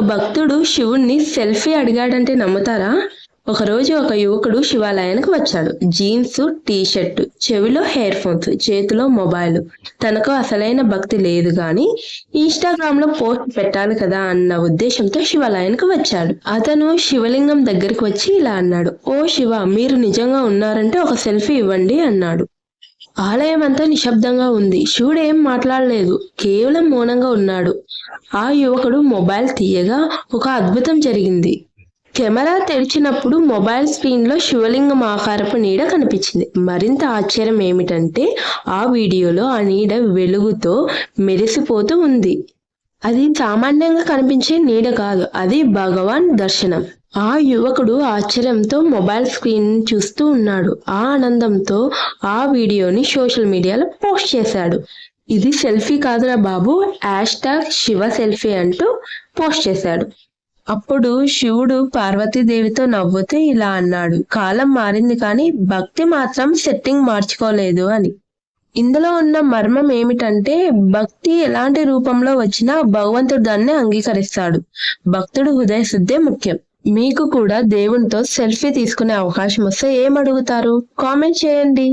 భక్తుడు శివుణ్ణి సెల్ఫీ అడిగాడంటే నమ్ముతారా? ఒకరోజు ఒక యువకుడు శివాలయానికి వచ్చాడు. జీన్స్ టీ షర్ట్ చెవిలో హెయిర్ ఫోన్స్ చేతిలో మొబైల్. తనకు అసలైన భక్తి లేదు గాని ఇన్స్టాగ్రామ్లో పోస్ట్ పెట్టాలి కదా అన్న ఉద్దేశంతో శివాలయానికి వచ్చాడు. అతను శివలింగం దగ్గరికి వచ్చి ఇలా అన్నాడు. ఓ శివ మీరు నిజంగా ఉన్నారంటే ఒక సెల్ఫీ ఇవ్వండి అన్నాడు. ఆలయం అంతా నిశ్శబ్దంగా ఉంది. శివుడు ఏం మాట్లాడలేదు. కేవలం మౌనంగా ఉన్నాడు. ఆ యువకుడు మొబైల్ తీయగా ఒక అద్భుతం జరిగింది. కెమెరా తెరిచినప్పుడు మొబైల్ స్క్రీన్లో శివలింగం ఆకారపు నీడ కనిపించింది. మరింత ఆశ్చర్యం ఏమిటంటే ఆ వీడియోలో ఆ నీడ వెలుగుతో మెరిసిపోతూ ఉంది. అది సామాన్యంగా కనిపించే నీడ కాదు. అది భగవాన్ దర్శనం. ఆ యువకుడు ఆశ్చర్యంతో మొబైల్ స్క్రీన్ చూస్తూ ఉన్నాడు. ఆ ఆనందంతో ఆ వీడియోని సోషల్ మీడియాలో పోస్ట్ చేశాడు. ఇది సెల్ఫీ కాదురా బాబు హ్యాష్ ట్యాగ్ శివ సెల్ఫీ అంటూ పోస్ట్ చేశాడు. అప్పుడు శివుడు పార్వతీదేవితో నవ్వుతూ ఇలా అన్నాడు కాలం మారింది కానీ భక్తి మాత్రం సెట్టింగ్ మార్చుకోలేదు అని. ఇందులో ఉన్న మర్మం ఏమిటంటే భక్తి ఎలాంటి రూపంలో వచ్చినా భగవంతుడు దాన్ని అంగీకరిస్తాడు. భక్తుడు హృదయ శుద్ధే ముఖ్యం. మీకు కూడా దేవునితో సెల్ఫీ తీసుకునే అవకాశం వస్తే ఏం అడుగుతారు కామెంట్ చేయండి.